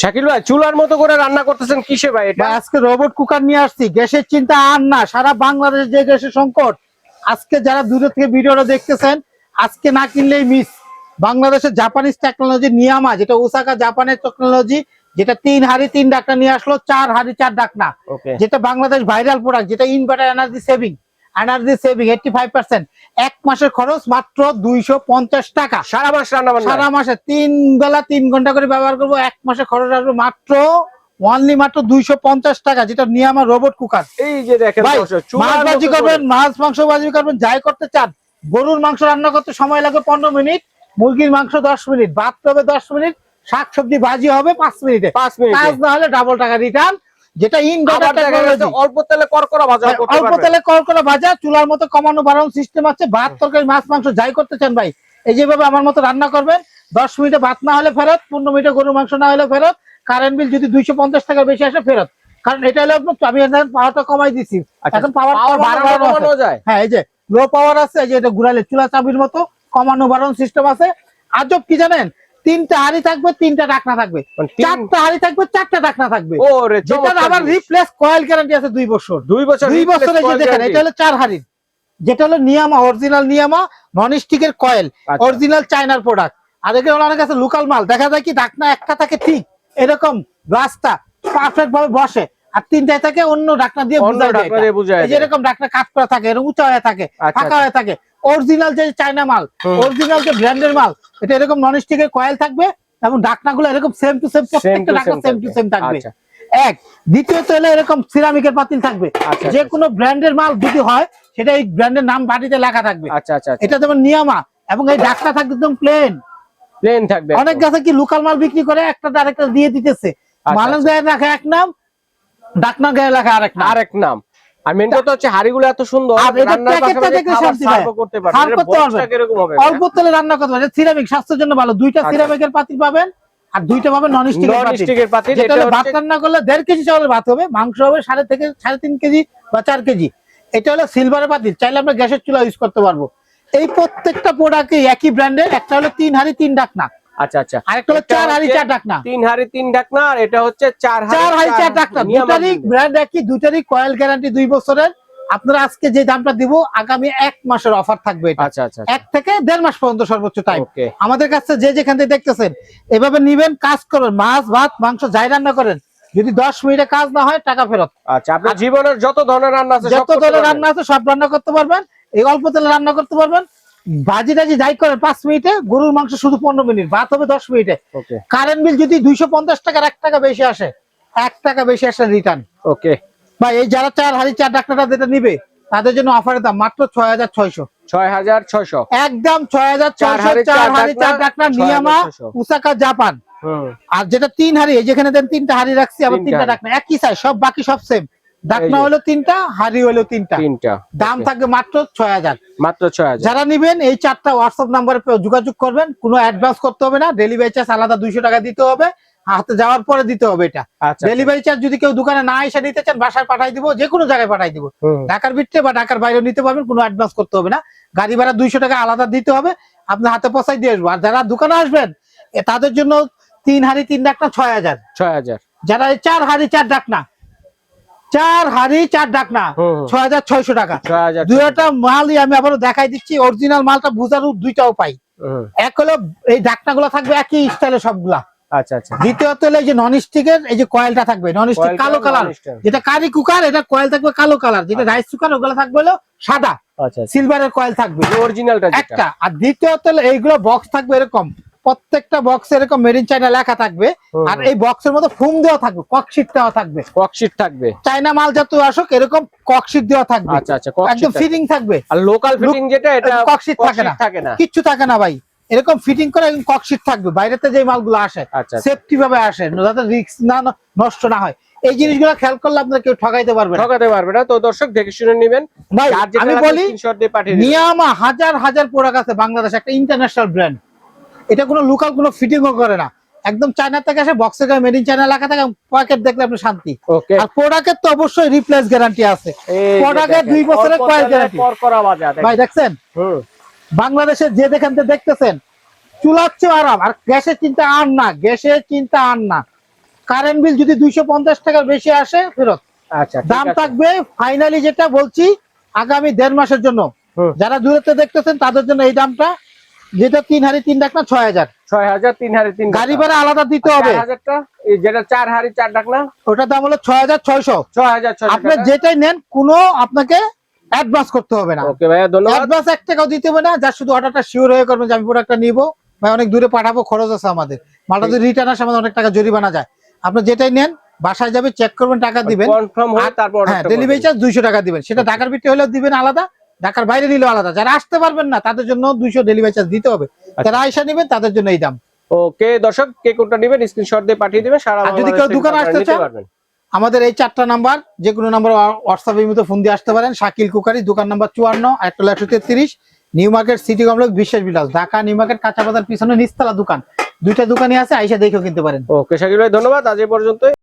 শাকিল ভাই চুলার মতো করে রান্না করতেছেন কিসে ভাই এটা? আজকে রোবট কুকার নিয়ে আসছি। গ্যাসের চিন্তা আর না সারা বাংলাদেশ যে গ্যাসের সংকট আজকে যারা দূরে থেকে ভিডিওটা দেখতেছেন আজকে না কিনলেই মিস বাংলাদেশের জাপানিজ টেকনোলজি নিয়ামা যেটা ওসাকা জাপানের টেকনোলজি যেটা তিন হাড়ি তিন ডাকনা নিয়ে আসলো চার হাড়ি চার ডাকনা। যেটা বাংলাদেশ ভাইরাল প্রোডাক্ট যেটা inverter energy saving energy saving eighty five percent এক মাসের খরচ মাত্র দুইশো পঞ্চাশ টাকা। সারা মাস রান্না সারা মাসে তিন বেলা তিন ঘণ্টা করে ব্যবহার করব। এক মাসে খরচ আসবে মাত্র অনলি মাত্র দুইশো পঞ্চাশ টাকা যেটা নিয়ে আমার রোবট কুকার এই যে দেখেন মাছ ভাজি করবেন মাছ মাংস ভাজি করবেন যাই করতে চান। গরুর মাংস রান্না করতে সময় লাগবে পনেরো মিনিট মুরগির মাংস দশ মিনিট ভাত হবে দশ মিনিট শাক সবজি ভাজি হবে পাঁচ মিনিটে। পাঁচ মিনিট। কাজ না হলে ডাবল টাকা রিটার্ন যেটা টেকনোলজি অল্প তেলে করকরা ভাজা ভাই, অল্প তেলে কড়কড়া ভাজা চুলার মতো কমানো বাড়ানো সিস্টেম আছে ভাত তরকারি মাছ মাংস যাই করতে চান ভাই এই যেভাবে আমার মতো রান্না করবেন দশ মিনিটে ভাত না হলে ফেরত পনেরো মিনিটে গরু মাংস না হলে ফেরত কারেন্ট বিল যদি দুইশো পঞ্চাশ টাকা বেশি আসে ফেরত। কারণ এটা হলো আমি পাওয়ারটা কমাই দিছি। আচ্ছা, এখন পাওয়ার বাড়ানো যায়। হ্যাঁ এই যে লো পাওয়ার আছে এই যে এটা ঘুরালে চুলা চাবির মতো কমানো বাড়ানো সিস্টেম আছে। আজব কি জানেন? তিনটা হাড়ি থাকবে তিনটা ডাকনা থাকবে। মানে চারটা হাড়ি থাকবে চারটা ডাকনা থাকবে। যেটা আবার রিপ্লেস কয়েল গ্যারান্টি আছে দুই বছর। দুই বছর দুই বছরে যে দেখেন এটা হলো চার হাড়ির যেটা হলো নিয়ামা অরিজিনাল নিয়ামা নন স্টিকের কয়েল। অরিজিনাল চাইনার প্রোডাক্ট আর এখানে ওনার কাছে লোকাল মাল। দেখা যায় কি ডাকনা একটা থাকে ঠিক এরকম রাস্তা পারফেক্ট ভাবে বসে। আর তিনটায় থাকে অন্য ডাকনা দিয়ে বুঝায় দেয় ঢাকনা এটা। দিয়ে বুঝায় এই যে দেয়। এরকম ডাকনা কাট করা থাকে উঁচা হয়ে থাকে আচ্ছা, ফাঁকা আচ্ছা। হয়ে থাকে অরিজিনাল যে চাইনা মাল। অরিজিনাল যে ব্র্যান্ডের মাল এটা এরকম নন স্টিকের কয়েল থাকবে এবং ডাকনাগুলো এরকম সেম টু সেম প্রত্যেকটা ডাকনা সেম টু সেম থাকবে আচ্ছা। এক দ্বিতীয়ত হলো এরকম সিরামিকের পাতিল থাকবে যে কোনো ব্র্যান্ডের মাল যদি হয় সেটা এই ব্র্যান্ডের নাম বাটিতে লেখা থাকবে আচ্ছা আচ্ছা এটা যেমন নিয়ামা এবং এই ডাকটা থাকবে একদম প্লেন প্লেন থাকবে অনেক। গাছে কি লোকাল মাল বিক্রি করে একটা আরেকটা দিয়ে দিতেছে মালের আচ্ছা। গায়ে এক নাম ডাকনার গায়ে লেখা আরেক নাম। আরেক নাম। আর মেন কথা হচ্ছে হাড়িগুলো এত সুন্দর। করতে হবে? অল্প তেলে রান্না করতে পারবেন। সিরামিক স্বাস্থ্যের জন্য ভালো। দুইটা আচ্ছা। সিরামিকের পাতিল পাবেন আর দুইটা পাবেন নন স্টিকের পাতিল। ভাত রান্না করলে দেড় কেজি চাউলের ভাত হবে মাংস হবে সাড়ে থেকে সাড়ে তিন কেজি বা চার কেজি। এটা হলো সিলভারের পাতিল। চাইলে আমরা গ্যাসের চুলা ইউজ করতে পারব। এই প্রত্যেকটা প্রোডাক্টে একই ব্র্যান্ডের একটা হলো তিন হাড়ি তিন ডাকনা আচ্ছা আচ্ছা। আরেকটা হলো চার হাড়ি চার ডাকনা তিন হাড়ি তিন ঢাকনা আর এটা হচ্ছে চার চার হাড়ি চার ডাকনা দুটারই ব্র্যান্ড একই দুটারই কয়েল গ্যারান্টি দুই বছরের। আপনারা আজকে যে দামটা দিব আগামী এক মাসের অফার থাকবে আচ্ছা আচ্ছা এক থেকে দেড় মাস পর্যন্ত সর্বোচ্চ টাইম আমাদের কাছে যে যেখান থেকে দেখতেছেন এভাবে নিবেন কাজ করবেন মাছ ভাত মাংস যাই রান্না করেন যদি দশ মিনিটে কাজ না হয় টাকা ফেরত। আচ্ছা আপনার জীবনের যত ধরনের রান্না আছে যত ধরনের রান্না আছে সব রান্না করতে পারবেন। এই অল্প তেলে রান্না করতে পারবেন। ভাজি টাজি যাই করেন পাঁচ মিনিটে গরুর মাংস শুধু পনেরো মিনিট ভাত হবে দশ মিনিটে। কারেন্ট বিল যদি দুইশো পঞ্চাশ টাকার এক টাকা বেশি আসে এক টাকা বেশি আসে রিটার্ন ওকে বা এই যারা চার হাড়ি চার ডাক্তারটা যেটা নিবে তাদের জন্য অফারের দাম মাত্র ছয় হাজার ছয়শো। ছয় হাজার ছয়শো। একদম ছয় হাজার চার ছয়শো চার চার হাড়ি চার ডাক্তার নিয়ামা উসাকা জাপান। আর যেটা তিন হাড়ি যেখানে দেন তিনটা হাড়ি রাখছি আবার তিনটা। ডাকনা একই সাইজ সব বাকি সব সেম ডাকনা হলো তিনটা হাড়ি হলো তিনটা। তিনটা। দাম. থাকবে মাত্র ছয় হাজার। মাত্র ছয় হাজার। যারা নিবেন এই চারটা হোয়াটসঅ্যাপ নাম্বারে যোগাযোগ করবেন কোনো অ্যাডভান্স করতে হবে না ডেলিভারি চার্জ আলাদা দুইশো টাকা দিতে হবে হাতে যাওয়ার পরে দিতে হবে এটা। আচ্ছা ডেলিভারি চার্জ যদি কেউ দোকানে না এসে নিতে চান বাসায় পাঠাই দিব যে কোনো জায়গায় পাঠাই দিব। ঢাকার ভিতরে বা ঢাকার বাইরে নিতে পারবেন কোনো অ্যাডভান্স করতে হবে না। গাড়ি ভাড়া দুইশো টাকা আলাদা দিতে হবে আপনার হাতে পয়সায় দিয়ে আসব। আর যারা দোকানে আসবেন তাদের জন্য তিন হাড়ি তিন ডাকনা ছয় হাজার। ছয় হাজার। যারা এই চার হাড়ি চার ডাকনা চার হাড়ি চার ডাকনা। ছয় হাজার ছয়শো টাকা। দুইটা মালই আমি আবারও দেখাই দিচ্ছি। অরিজিনাল মালটা বুঝার দুইটাও পাই। এক হলো এই ডাকনা গুলো থাকবে একই স্টাইলে সবগুলা। আচ্ছা আচ্ছা। দ্বিতীয়ত হলো এই যে নন স্টিকের এই যে কয়েলটা থাকবে। নন স্টিক কালো কালার যেটা কারি কুকার এটা কয়েল থাকবে কালো কালার যেটা রাইস কুকার ওগুলো থাকবে হলো সাদা। আচ্ছা সিলভারের কয়েল থাকবে। অরিজিনালটা একটা। আর দ্বিতীয়ত হলো এইগুলো বক্স থাকবে এরকম। প্রত্যেকটা বক্সে এরকম মেরিন চাইনা লেখা থাকবে। আর। এই বক্সের মধ্যে ফোম দেওয়া থাকবে ককশিট দেওয়া থাকবে। ককশিট থাকবে। চাইনা মাল যত আসুক এরকম ককশিট দেওয়া থাকবে। আচ্ছা আচ্ছা একদম ফিটিং থাকবে। আর লোকাল ফিটিং যেটা এটা ককশিট থাকে না। থাকে না। কিচ্ছু থাকে না ভাই। এরকম ফিটিং করে একদম ককশিট থাকবে। বাইরেতে যে মালগুলো আসে আচ্ছা আচ্ছা। সেফটি ভাবে আসে যাতে রিস্ক না নষ্ট না হয়। এই জিনিসগুলো খেয়াল করলে আপনারা কেউ ঠকাইতে পারবে না। ঠকাতে পারবে না। তো দর্শক দেখে শুনে নেবেন। ভাই আমি বলি স্ক্রিনশট দিয়ে পাঠিয়ে দিবেন। নিয়ামা হাজার হাজার প্রোডাক্ট আছে বাংলাদেশ একটা ইন্টারন্যাশনাল ব্র্যান্ড এটা কোনো লোকাল কোনো ফিটিংও করে না। একদম চায়না থেকে আসে বক্সে মেড ইন চায়না লেখা থাকে পকেট দেখলে আপনি শান্তি। আর প্রোডাক্টের তো অবশ্যই রিপ্লেস গ্যারান্টি আছে। প্রোডাক্টের দুই বছরের কয়েল গ্যারান্টি ভাই দেখছেন? হুম। বাংলাদেশের যে থেকে দেখতেছেন চুলাচ্ছে আরাম। আর গ্যাসের চিন্তা আর না গ্যাসের চিন্তা আর না। কারেন্ট বিল যদি দুইশো পঞ্চাশ টাকার বেশি আসে ফেরত। আচ্ছা দাম থাকবে ফাইনালি যেটা বলছি আগামী দেড় মাসের জন্য। যারা দূরত্বে দেখতেছেন তাদের জন্য এই দামটা। যেটা তিন হাড়ি তিন ডাক না ছয় হাজার। ছয় হাজার তিন হাজার তিন গাড়ি ভাড়া আলাদা দিতে হবে। হাজারটা যেটা চার হাড়ি চার ডাক না ওটার দাম হলো ছয় হাজার ছয়শো। ছয় হাজার আপনি যেটাই নেন কোনো আপনাকে অ্যাডভান্স করতে হবে না। ওকে ভাইয়া ধন্যবাদ। অ্যাডভান্স এক টাকাও দিতে হবে না যা শুধু অর্ডারটা শিওর হয়ে করবেন যে আমি প্রোডাক্টটা নিবো। ভাই অনেক দূরে পাঠাবো খরচ আছে আমাদের। মালটা যদি রিটার্ন আসে আমাদের অনেক টাকা জরিমানা যায়। আপনি যেটাই নেন বাসায় যাবে চেক করবেন টাকা দিবেন। কনফার্ম হয়ে তারপর হ্যাঁ ডেলিভারি চার্জ দুইশো টাকা দিবেন। সেটা ঢাকার ভিতরে হলেও দিবেন আলাদা ঢাকার বাইরে নিলে আলাদা। যারা আসতে পারবেন না তাদের জন্য দুইশো ডেলিভারি চার্জ দিতে হবে। আচ্ছা। যারা আয়সা নেবেন তাদের জন্য এই দাম। ওকে দর্শক কে কোনটা নেবেন স্ক্রিনশট দিয়ে পাঠিয়ে দিবেন সারা যদি কেউ দোকানে আসতে চান। আমাদের এই চারটা নাম্বার যে কোনো নাম্বার হোয়াটসঅ্যাপের মতো ফোন দিয়ে আসতে পারেন। শাকিল কুকারি দোকান নাম্বার চুয়ান্ন একটা একশো তেত্রিশ নিউ মার্কেট সিটি কমপ্লেক্স বিশ্বাস বিলাস ঢাকা নিউ মার্কেট কাঁচা বাজার পিছনে নিস্তালা দোকান। দুইটা দোকানই আছে আইসা দেখেও কিনতে পারেন। ওকে শাকিল ভাই ধন্যবাদ। আজ এই পর্যন্তই।